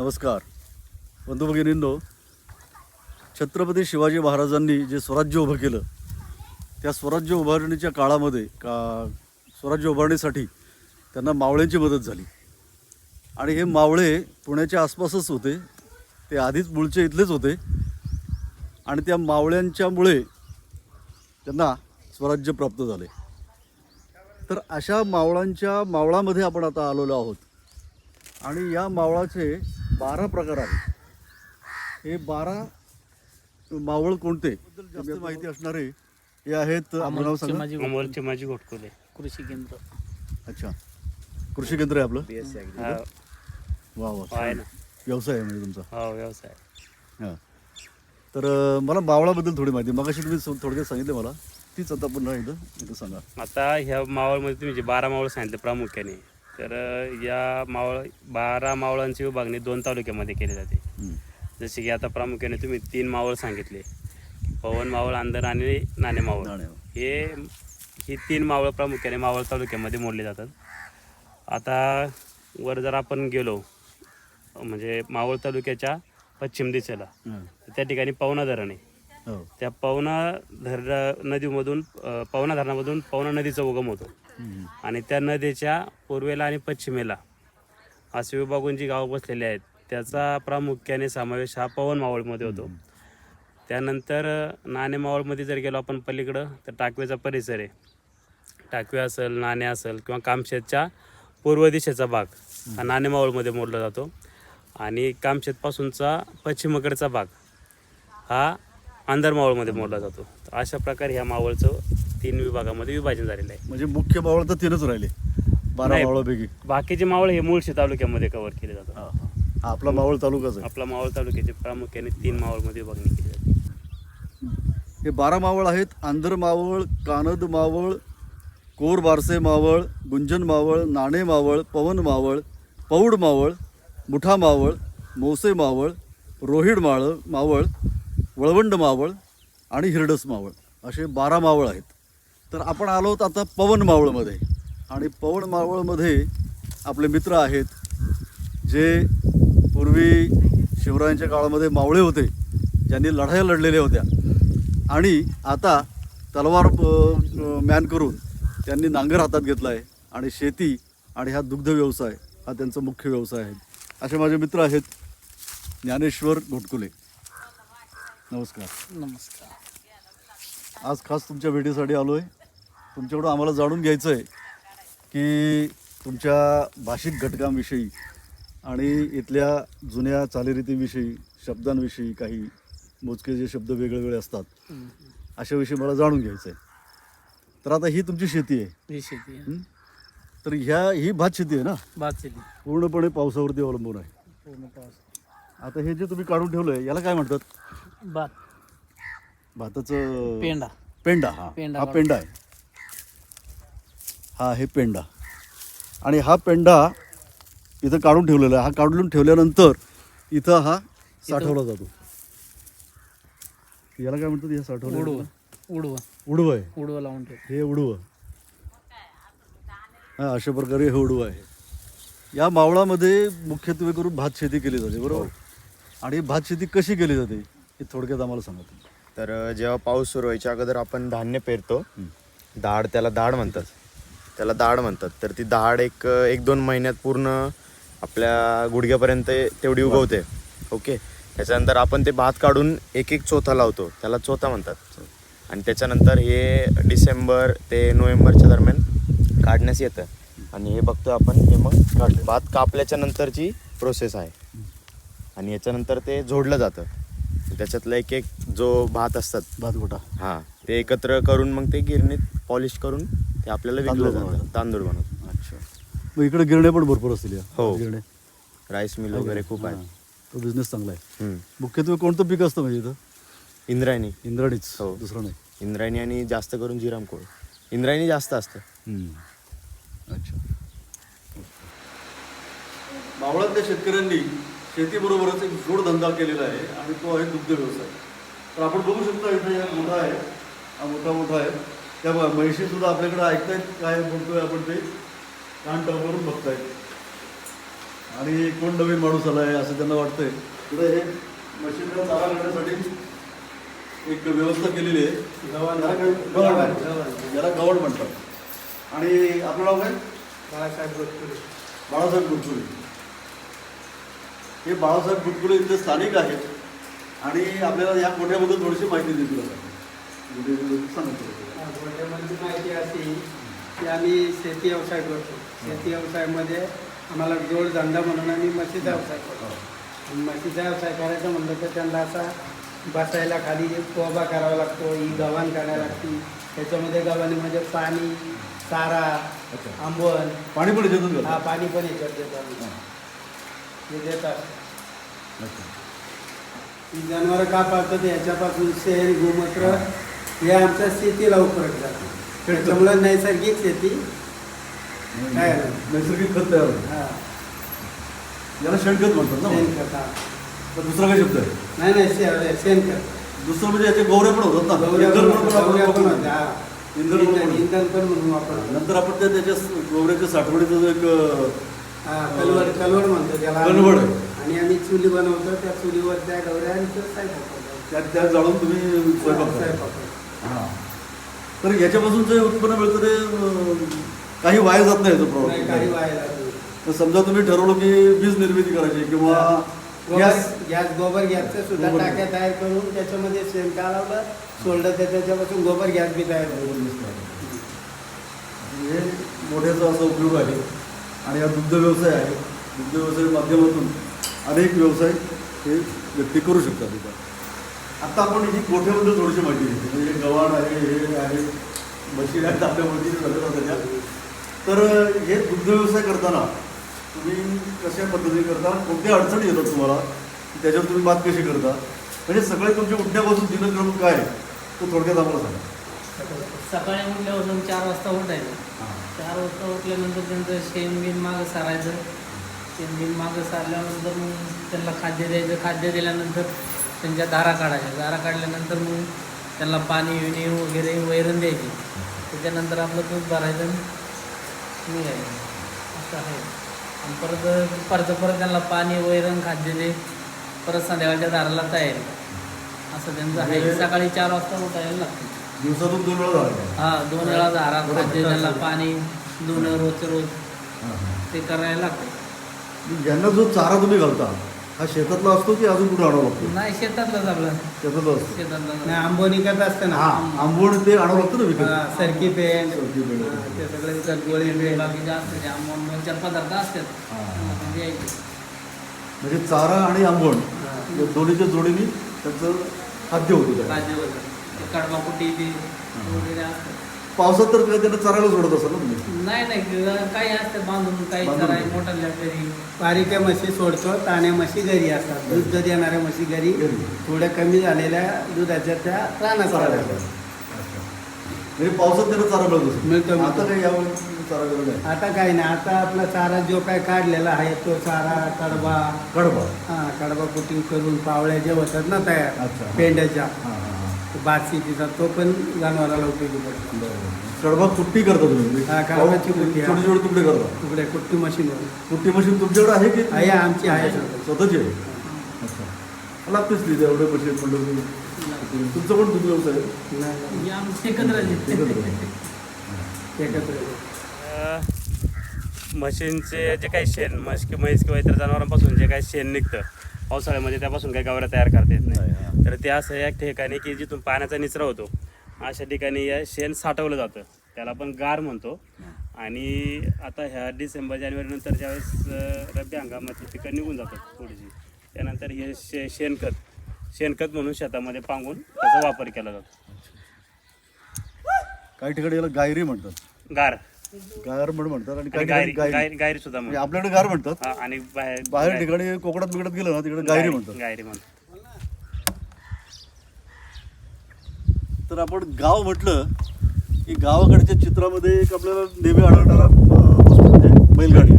नमस्कार. बंधू भगिनींनो छत्रपती शिवाजी महाराजांनी जे स्वराज्य उभं केलं त्या स्वराज्य उभारणीच्या काळामध्ये का स्वराज्य उभारणीसाठी त्यांना मावळ्यांची मदत झाली. आणि हे मावळे पुण्याच्या आसपासच होते. ते आधीच मूळचे इथलेच होते. आणि त्या मावळ्यांच्यामुळे त्यांना स्वराज्य प्राप्त झाले. तर अशा मावळांच्या मावळामध्ये आपण आता आलेलो आहोत. आणि या मावळाचे बारा प्रकार आहेत. हे बारा मावळ कोणते? जास्त माहिती असणारे हे आहेत अमोलचे माझी घोटकुले कृषी केंद्र. अच्छा. कृषी केंद्र आहे आपलं? हा. वा वा आहे ना. व्यवसाय आहे म्हणजे तुमचा. हो व्यवसाय हां. तर मला मावळाबद्दल थोडी माहिती. मगाशी तुम्ही सो- थोडक्यात सांगितलं मला. तीच आता पुन्हा एकदा इथं सांगा. आता ह्या मावळमध्ये तुम्ही जे बारा मावळ सांगितले प्रामुख्याने तर या मावळ बारा मावळांची विभागणी दोन तालुक्यामध्ये केली जाते हं. जसे की आता प्रामुख्याने तुम्ही तीन मावळ सांगितले पवन मावळ आंधर आणि नाणे मावळ. हे ही तीन मावळ प्रामुख्याने मावळ तालुक्यामध्ये मोडले जातात आता वर जर आपण गेलो म्हणजे मावळ तालुक्याच्या पश्चिम दिशेला हां. त्या ठिकाणी पवना धरण आहे हो त्या पवना धर नदीमधून पवना धरणामधून पवना नदीचा उगम होतो हं. आणि त्या नदीच्या पूर्वेला आणि पश्चिमेला असे विभागून जी गावं बसलेली आहेत त्याचा प्रामुख्याने समावेश हा पवन मावळमध्ये होतो. त्यानंतर नाणे मावळमध्ये जर गेलो आपण पलीकडं तर टाकवेचा परिसर आहे. टाकवे असेल नाणे असेल किंवा कामशेतच्या पूर्व दिशेचा भाग हा नाणे मावळमध्ये मोडला जातो. आणि कामशेतपासूनचा पश्चिमेकडचा भाग हा आंधर मावळमध्ये मोडला जातो. तर अशा प्रकारे ह्या मावळचं तीन विभागामध्ये विभाजन झालेलं आहे. म्हणजे मुख्य मावळ तर तीनच राहिले. बारा नाही. मावळापैकी. बाकीचे मावळ हे मुळशी तालुक्यामध्ये कव्हर केले जातात. हा, हा. हा. आपला मावळ तालुकाच आहे. आपला मावळ तालुक्याचे प्रामुख्याने तीन मावळमध्ये विभागणी केली जाते. हे बारा मावळ आहेत. आंध्र मावळ कानद मावळ कोर बारसे मावळ गुंजन मावळ नाणे मावळ पवन मावळ पौड मावळ मुठा मावळ मोसे मावळ रोहिड माळ मावळ वळवंड मावळ आणि हिरडस मावळ. असे बारा मावळ आहेत. तर आपण आलो आहोत आता पवन मावळमध्ये. आणि पवन मावळमध्ये आपले मित्र आहेत जे पूर्वी शिवरायांच्या काळामध्ये मावळे होते ज्यांनी लढाया लढलेल्या होत्या. आणि आता तलवार मॅन करून त्यांनी नांगर हातात घेतला आहे आणि शेती आणि हा दुग्ध व्यवसाय हा त्यांचा मुख्य व्यवसाय आहे. असे माझे मित्र आहेत ज्ञानेश्वर घोटकुले. नमस्कार. नमस्कार. आज खास तुमच्या भेटीसाठी आलो आहे तुमच्याकडून आम्हाला जाणून घ्यायचं आहे की तुमच्या भाषिक घटकांविषयी आणि इथल्या जुन्या चालीरीतीविषयी शब्दांविषयी काही मोजके जे शब्द वेगळे वेगळे असतात अशाविषयी मला जाणून घ्यायचं आहे तर आता ही तुमची शेती आहे. ही शेती आहे. हं? तर ह्या ही भात शेती आहे ना? भात शेती. पूर्णपणे पावसावरती अवलंबून आहे. पूर्ण पाऊस आता हे जे तुम्ही काढून ठेवलं आहे याला काय म्हणतात? भात. भाताचं पेंडा पेंडा हा. पेंडा हा काढून. पेंडा आहे. हा आहे पेंडा आणि हा पेंडा इथं काढून ठेवलेला आहे. हा काढून ठेवल्यानंतर इथं हा साठवला जातो. याला काय म्हणतात? उडवं साठवलं उडवं. उडवं. आहे. उडवं लावून ठेव. हे उडवं. हा अशा प्रकारे हे उडवं आहे. या मावळामध्ये मुख्यत्वे करून भात शेती केली जाते बरोबर? आणि ही भात शेती कशी केली जाते हे थोडक्यात आम्हाला सांगा तुम्ही. तर जेव्हा पाऊस सुरू व्हायच्या अगोदर आपण धान्य पेरतो. दाढ त्याला दाढ म्हणतात. त्याला दाढ म्हणतात. तर ती दाढ एक एक दोन महिन्यात पूर्ण आपल्या गुडघ्यापर्यंत तेवढी उगवते. ओके? त्याच्यानंतर आपण ते भात काढून एक एक चोथा लावतो. त्याला चोथा म्हणतात. आणि त्याच्यानंतर हे डिसेंबर ते नोव्हेंबरच्या दरम्यान काढण्यास येतं. आणि हे बघतो आपण हे मग काढलं भात कापल्याच्या नंतरची प्रोसेस आहे. आणि याच्यानंतर ते जोडलं जातं. त्याच्यातला एक एक जो भात असतात. भात गोटा हा. ते एकत्र करून मग ते गिरणीत पॉलिश करून ते आपल्याला तांदूळ विकलं बनवतात. जातं तांदूळ बनवतात. अच्छा. मग इकडे गिरण्या पण भरपूर असतील या? हो. गिरण्या राईस मिल वगैरे खूप हां. आहे तो बिझनेस चांगला आहे. हम्म. मुख्यत्वे कोणतं पीक असतं म्हणजे इथं? इंद्रायणी. इंद्राणीच. हो. दुसरं नाही. इंद्रायणी आणि जास्त करून जिरामकोळ इंद्रायणी जास्त असतं. अच्छा. मावळातल्या शेतकऱ्यांनी शेतीबरोबरच एक जोडधंदा केलेला आहे आणि तो आहे दुग्ध व्यवसाय. तर आपण बघू शकता इथे मोठा आहे. हा मोठा मोठा आहे. त्या ब- म्हैशी सुद्धा आपल्याकडे ऐकतायत काय बोलतोय आपण ते. कान टाकून बघतायत. आणि कोण नवीन माणूस आला आहे असं त्यांना वाटतंय. तर हे मशीनला चारा करण्यासाठी एक व्यवस्था केलेली आहे. गव्हाण. याला गवड म्हणतात. आणि आपलं नाव काय? बाळासाहेब गोटकुले. बाळासाहेब गुटकुळे हे बाळासाहेब गुटकुळे इथले स्थानिक आहेत. आणि आपल्याला या कोट्याबद्दल थोडीशी माहिती देतील आता. म्हणजे सांगतो गोट्यामध्ये माहिती अशी की आम्ही शेती व्यवसाय करतो. शेती व्यवसायामध्ये आम्हाला जोडधंदा म्हणून आम्ही म्हशीचा व्यवसाय करतो. आणि म्हशीचा व्यवसाय करायचा म्हणलं तर त्यांना असा बसायला खाली कोबा करावा लागतो ही गव्हाण करायला लागते. त्याच्यामध्ये गव्हाणीमध्ये पाणी चारा आंबवण. पाणी पण याच्यातून हा? पाणी पण याच्यात देतो आम्ही. हां. हे देतात. ही जनावरं का पाळतात? याच्यापासून शेण गोमूत्र हे आमच्या शेतीला उपयोग जातं त्याच्यामुळे नैसर्गिक शेती काय. नैसर्गिक खत तयार होतं हा, याला शेणखत म्हणतात ना शेणखत हा. तर दुसरा काय शब्द आहे नाही नाही शे- शेणखत दुसरं म्हणजे याचे गौऱ्या पण होतात ना गौऱ्या इंधन पण म्हणून आपण गौऱ्या पण वापरतो. होत्या, हा. इंधन म्हणून इंधन वापरतो. इंधन पण म्हणून वापरतो नंतर आपण त्या त्याच्या गौऱ्याच्या साठवणीचं एक अं, हा कलवड कलवड म्हणतो त्याला कलवड. आणि आम्ही चुली बनवतो त्या चुलीवर त्या गौऱ्या आणि तो स्वयंपाक करतो. त्या त्या जाळून तुम्ही स्वयंपाक. स्वयंपाक करतो. हां. तर याच्यापासून जे उत्पन्न मिळतं ते काही वाया जात नाही याचं नाही, काही प्रॉडक्ट वाया जात नाही. तर समजा तुम्ही ठरवलं की वीज निर्मिती करायची किंवा गोबर गॅस गॅस गोबर गॅसचं सुद्धा गोबर टाक्या तयार करून त्याच्यामध्ये शेण कालवलं सोडलं तर त्याच्यापासून गोबर गॅस बी तयार होतो हे मोठ्याचा असा उपयोग आहे आणि हा दुग्ध व्यवसाय आहे. दुग्ध व्यवसाय माध्यमातून अनेक व्यवसाय हे व्यक्ती करू शकतात. इथं आता आपण ही गोठ्याबद्दल थोडीशी माहिती घेतली. म्हणजे गव्हाण आहे हे आहे म्हशी आहेत आपल्या ओळखीचे झालेल्या त्याच्या तर हे दुग्ध व्यवसाय करताना तुम्ही कशा पद्धतीने करता? कोणत्या अडचणी येतात तुम्हाला? त्याच्यावर तुम्ही बात कशी करता? म्हणजे सगळे तुमचे उठण्यापासून दिनक्रम काय तो थोडक्यात आम्हाला सांगा. सकाळी उठल्यापासून चार वाजता उठायचं. चार वाजता उठल्यानंतर त्यांचं शेण बिन मागं सारायचं. शेण बिन मागं सारल्यानंतर मग त्यांना खाद्य द्यायचं. खाद्य दिल्यानंतर त्यांच्या धारा काढायच्या. धारा काढल्यानंतर मग त्यांना पाणी विणी वगैरे वैरण द्यायची. त्याच्यानंतर आपलं दूध भरायचं निघायचं. असं आहे. आणि परत दुपारचं परत त्यांना पाणी वैरण खाद्य दे परत संध्याकाळच्या दाराला तयारी असं त्यांचं आहे. सकाळी चार वाजता उठायला लागतं. दिवसातून दोन वेळा हा दोन वेळा झारा खाद्य त्याला पाणी दोन रोज रोज ते करायला लागतं. यांना जो चारा तुम्ही घालता हा शेतातला असतो की अजून कुठे आणावं लागतो? नाही शेतातलंच आपलं. शेतातला असतो. शेतातलं नाही आंबोनी करत असतं हा ना आंबोड ते आणावं लागतं ना विकत. हा, सरकी पेंट सरकी पेंट. हा, ते सगळं विकत गोळी पेंट बाकीचे असते आंबोन चार पदार्थ असतात. हा. ते द्यायचे. म्हणजे चारा आणि आंबोड हा. या दोन्हीच्या जोडीने त्याचं खाद्य होतं त्याला. खाद्य वगैरे ते कडबा कुटी ते वगैरे असतं पावसात तर काय त्यांना चरायला सोडत असाल ना तुम्ही नाही नाही काही असतं बांधून काही बांधून. चराय मोठ्या घरी बारीक्या म्हशी सोडतो ताण्या म्हशी घरी असतात दूध दूध येणाऱ्या म्हशी घरी घरी. थोड्या कमी झालेल्या दुधाच्या त्या रानात चारायला. अच्छा. म्हणजे पावसात त्यांना चारा मिळत मिळतो, असेल मिळतो. आता काही यावेळी चारा आता काही नाही आता आपला चारा जो काय काढलेला आहे तो चारा कडबा कडबा हा कडबा कुटिंग करून पावळ्या जे होतात ना तयार अच्छा. पेंड्याच्या हां हां हां बादशीचा तो पण जनावराला उपयोगी पडतो. कडबा कुट्टी करता तुम्ही हा, कडबाची कुट्टी, हा. छोटे छोटे तुकडे करता तुकडे कुट्टी मशीनवर कुट्टी मशीन तुमच्याकडे आहे की आहे आमची आहे. स्वतःची आहे अच्छा लागतेच तिथे एवढे मशीन म्हणलं तुम्ही तुमचं पण दूध व्यवसाय आहे? नाही. हे. एकत्र आहे. एकत्र अ, म्हशींचे जे काही शेण म्हश म्हैस किंवा इतर जनावरांपासून जे काही शेण निघतं पावसाळ्यामध्ये त्यापासून काही गवऱ्या तयार करता येत नाही, तर ते असं एक ठिकाणी की जिथून पाण्याचा निचरा होतो अशा ठिकाणी या शेण साठवलं जातं. त्याला आपण गार म्हणतो. आणि आता ह्या डिसेंबर जानेवारीनंतर ज्यावेळेस रब्बी हंगामातली पिकं निघून जातात थोडीशी त्यानंतर हे शे शेणखत शेणखत म्हणून शेतामध्ये पांगून त्याचा वापर केला जातो. काही ठिकाणी याला गायरी म्हणतात. गार. गायर म्हणून म्हणतात आणि काही गायरी ठिकाणी गायरी गायरी गायरी सुद्धा म्हणजे म्हणतात आपल्याकडे गार म्हणतात. हा, आणि बाहेर बाहेर गाय- ठिकाणी कोकणात बिकडात गेलं ना तिकडे गायरी म्हणतात. गायरी म्हणतात. तर आपण गाव म्हटलं की गावाकडच्या चित्रामध्ये एक आपल्याला नेहमी आढळणारा अं, वस्तू म्हणजे बैलगाडी.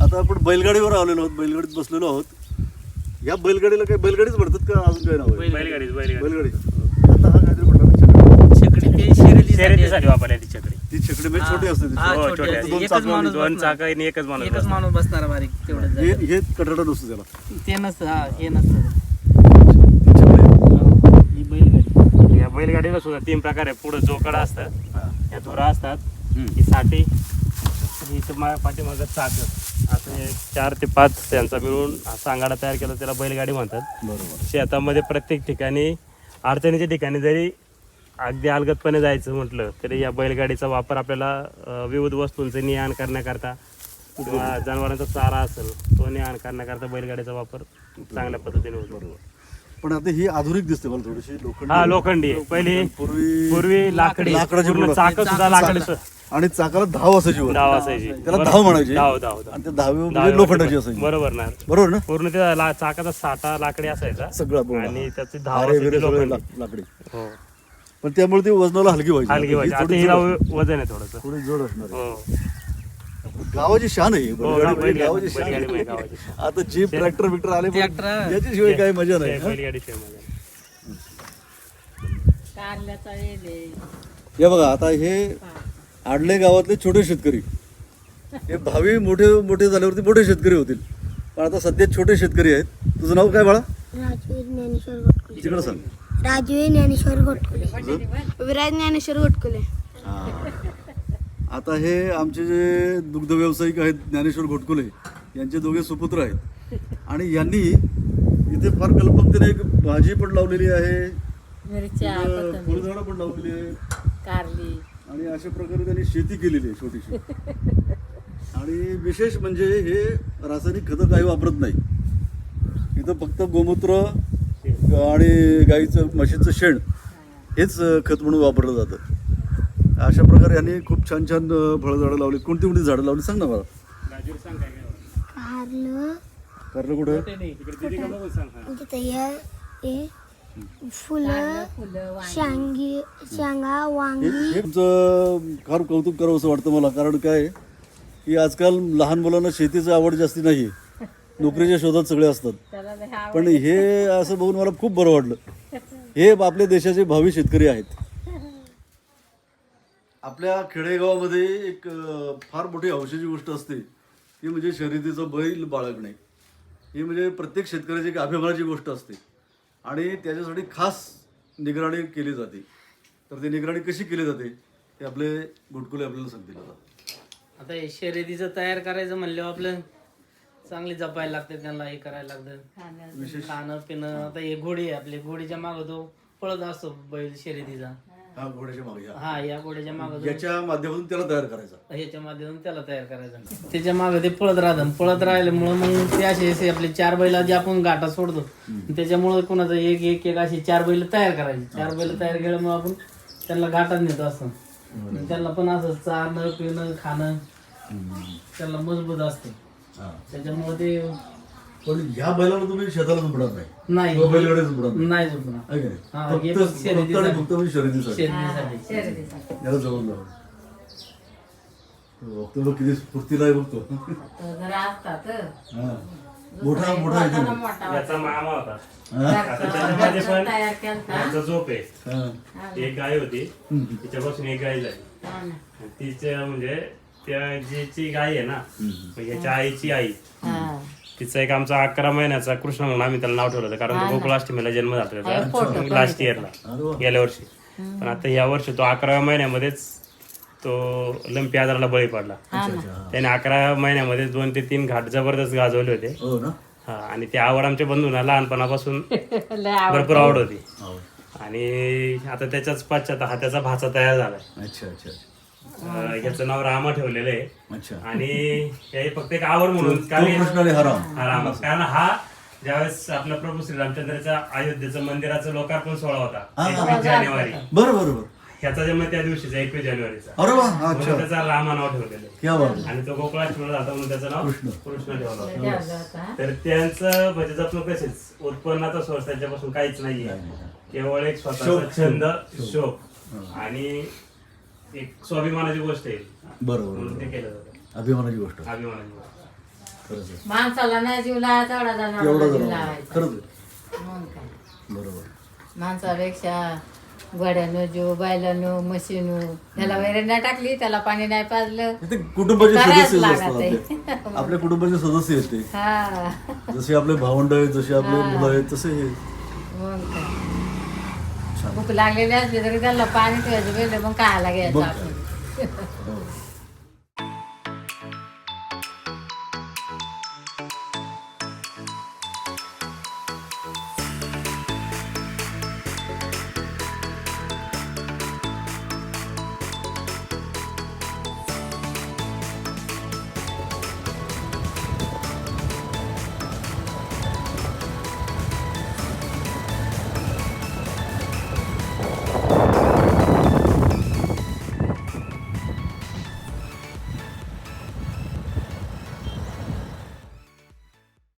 आता आपण बैलगाडीवर आलेलो आहोत बैलगाडीत बसलेलो आहोत. या बैलगाडीला काही बैलगाडीच म्हणतात का? अजून काय नाव आहे बैलगाडीच बैलगाडी. बैलगाडी. आता हा काहीतरी म्हणतात छकडी. शर्यतीसाठी वापरल्या ती चकडी ती छकडी म्हणजे छोटी असते ती. हा, हो, छोटी छोटी असते. दोन एकच चाकं माणूस दोन बसणार. चाक आणि एकच माणूस एकच बसणार. माणूस बसणार बारीक तेवढंच हे. हे कटाडा नसतो त्याला ते नसतं हा हे नसतं ती छकडी ही बैलगाडी या बैलगाडीला सुद्धा तीन प्रकार आहे पुढे जोकडा असतात हा. या धुरा असतात हम्म. ही साठी ही मा पाठीमागं चाक असं हे चार ते पाच त्यांचा मिळून हा सांगाडा तयार केला त्याला बैलगाडी म्हणतात बरोबर शेतामध्ये प्रत्येक ठिकाणी अडचणीच्या ठिकाणी जरी अगदी अलगदपणे जायचं म्हटलं तरी या बैलगाडीचा वापर आपल्याला विविध वस्तूंचं ने आण करण्याकरता किंवा जनावरांचा चारा असेल तो ने आण करण्याकरता बैलगाडीचा वापर चांगल्या पद्धतीने होतो पण आता ही आधुनिक दिसते मला थोडीशी लोखंडी हा लोखंडी. पहिली पूर्वी पूर्वी लाकडी लाकडाची पूर्ण. चाक सुद्धा लाकडी आणि चाकाला धाव असायची वर. धाव असायची त्याला. धाव म्हणायची धाव धाव धाव. आणि त्या धावी म्हणजे लोखंडाची असायची बरोबर ना बरोबर ना पूर्ण त्या ला- चाकाचा साठा लाकडी असायचा सगळा पूर्ण. आणि त्याची धाव हारे असायची बिरे सगळे लोखंडी. लाक- लाकडी हो पण त्यामुळे ती वजनाला हलकी व्हायची हलकी व्हायची आता हिला वजन आहे थोडस थोडी जड असणार आहे. हो गावाची शान आहे ही. बैलगाडी म्हणजे बैलगाडी- गावाची शान बैलगाडी आहे. म्हणजे गावाची शान. आता जीप ट्रॅक्टर बिक्टर आले पण याच्याशिवाय काही मजा नाही हा? बैलगाडी शिवाय मजा नाही. कारल्याचा वेल आहे हे बघा आता हे आडले गावातले छोटे शेतकरी हे भावी मोठे मोठे झाल्यावरती मोठे शेतकरी होतील पण आता सध्या छोटे शेतकरी आहेत तुझं नाव काय बाळा राजवीर ज्ञानेश्वर घोटकुले तिकडे सांग राजवीर ज्ञानेश्वर घोटकुले विराज ज्ञानेश्वर घोटकुले आता हे आमचे जे दुग्ध व्यावसायिक आहेत ज्ञानेश्वर घोटकुले यांचे दोघे सुपुत्र आहेत. आणि यांनी इथे फार कल्पकतेने एक भाजी पण लावलेली आहे. फुलझाडं पण लावलेली आहे. कारली. आणि अशा प्रकारे त्यांनी शेती केलेली आहे छोटीशी. आणि विशेष म्हणजे हे रासायनिक खतं काही वापरत नाही. इथं फक्त गोमूत्र आणि गाईचं म्हशीचं शेण हेच खत म्हणून वापरलं जातं. अशा प्रकारे यांनी खूप छान छान फळझाडं लावली. कोणती कोणती झाडं लावली? सांग ना मला. कारलं. कारण कुठं? तिथं फुलं फुलं वांगी शांगी शेंगा वांगी. तुमचं फार कौतुक करावं असं वाटतं मला. कारण काय आहे, की आजकाल लहान मुलांना शेतीची आवड जास्ती नाही आहे नोकरीच्या शोधात सगळे असतात. पण हे असं बघून मला खूप बरं वाटलं. हे आपल्या देशाचे भावी शेतकरी आहेत. आपल्या खेडेगावामध्ये एक फार मोठी हौशेची गोष्ट असते. ती म्हणजे शर्यतीचं बैल बाळगणे. ही म्हणजे प्रत्येक शेतकऱ्याची एक अभिमानाची गोष्ट असते. आणि त्याच्यासाठी खास निगराणी केली जाते. तर ती निगराणी कशी केली जाते ते आपले गुटकुले आपल्याला सांगतील आता. आता हे शर्यतीचं तयार करायचं म्हणल्यावर आपलं चांगली जपायला लागते त्यांना हे करायला लागतं. खाणं. पिणं आता हे घोडी आहे आपली. घोडीच्या मागं तो पळत असतो बैल शर्यतीचा. हा. घोड्याच्या मागे या. हा या घोड्याच्या मागं तो याच्या माध्यमातून त्याला तयार करायचा. ह्याच्या माध्यमातून त्याला तयार करायचं. त्याच्यामागे ते पळत राहतं. पळत राहिल्यामुळं मग ते असे असे आपले चार बैल जे आपण गाठा सोडतो. त्याच्यामुळं कोणाचं एक एक एक असे चार बैल तयार करायचे. चार बैल तयार केल्यामुळे आपण त्यांना गाठात नेतो असं. आणि त्यांना पण असं चारणं पिणं खाणं त्यांना मजबूत असते. त्याच्यामुळे ते पण ह्या बैलाला तुम्ही शेताला झुंपणार नाही. नाही. तो बैलगाडी झुंपणार नाही. नाही झोपणार. आहे की हा, नाही? हे फक्त फक्त. फक्त आणि फक्त म्हणजे शर्यतीसाठी. याला जवळ बघतो बघ किती स्फूर्तीला आहे बघतो जरा असतात. हा. मोठा मोठा आहे तो. याचा मामा होता. घरचा- त्याच्यामध्ये घरचा पण तयार केलता. यांचा झोप आहे. हा. एक गाय होती. तिच्यापासून एक गाय झाली. हा तिच्या म्हणजे त्या जीची गाय आहे ना याच्या आईची आई. हा. तिचा एक आमचा अकरा महिन्याचा कृष्ण म्हणून आम्ही त्याला नाव ठेवलं होतं कारण तो गोकुळाष्टमीला जन्म झाला त्याचा लास्ट इयरला. गेल्या वर्षी. पण आता ह्या वर्षी तो अकराव्या महिन्यामध्येच तो लंपी आजाराला बळी पडला. ना. त्याने अकरा महिन्यामध्ये दोन ते तीन घाट जबरदस्त गाजवले होते. हो ना. हा आणि ती आवड आमच्या बंधूंना लहानपणापासून भरपूर आवड होती. हो. आणि आता त्याच्याच पाश्चात हा त्याचा भाचा तयार झालाय. अच्छा अच्छा अच्छा. अं, याचं नाव रामा ठेवलेलं आहे. अच्छा. आणि हे फक्त एक आवड म्हणून तो कारण हा राम. हा कारण हा ज्यावेळेस आपला प्रभू श्रीरामचंद्राच्या अयोध्येचं मंदिराचं लोकार्पण सोहळा होता हा. एकवीस जानेवारी. बरं बरं बरं. ह्याचा जन्म त्या दिवशीचा एकवीस जानेवारीचा. अरे वा हा, म्हणून अच्छा त्याचा रामा नाव ठेवलेलं आहे. क्या बात आहे. आणि तो गोकुळाष्टमीला जाता म्हणून त्याचं नाव कृष्ण. कृष्ण ठेवलं होतं. तर त्यांचं म्हणजे जपणूक कसेच उत्पन्नाचा सोर्स त्यांच्यापासून काहीच नाहीये. नाही, नाही. केवळ एक स्वतःचा छंद. शोक. आणि एक स्वाभिमानाची गोष्ट आहे. बरं म्हणून बरं ते बरं. केलं जातं. अभिमानाची गोष्ट. आहे. अभिमानाची गोष्ट. खरंच आहे. माणसाला नाही जीव लावायचा एवढा एवढं जनावरांना जीव जरा लावायचा. खरंच आहे. मग काय? बरोबर. माणसापेक्षा गोड्यानं जीव बैलानं म्हशीनं त्याला वैरण नाही टाकली त्याला पाणी नाही पाजलं. ते कुटुंबाचे करायच सदस्य लागत असतात आहे. आपले. आपल्या कुटुंबाचे सदस्य आहेत ते. हा. जसे आपले भावंड आहेत जसे आपले हा. मुलं आहेत तसे हे. मग काय? भूक लागलेली असली तरी त्याला पाणी ठेवायचं पहिले मग खायला घ्यायचं आपण.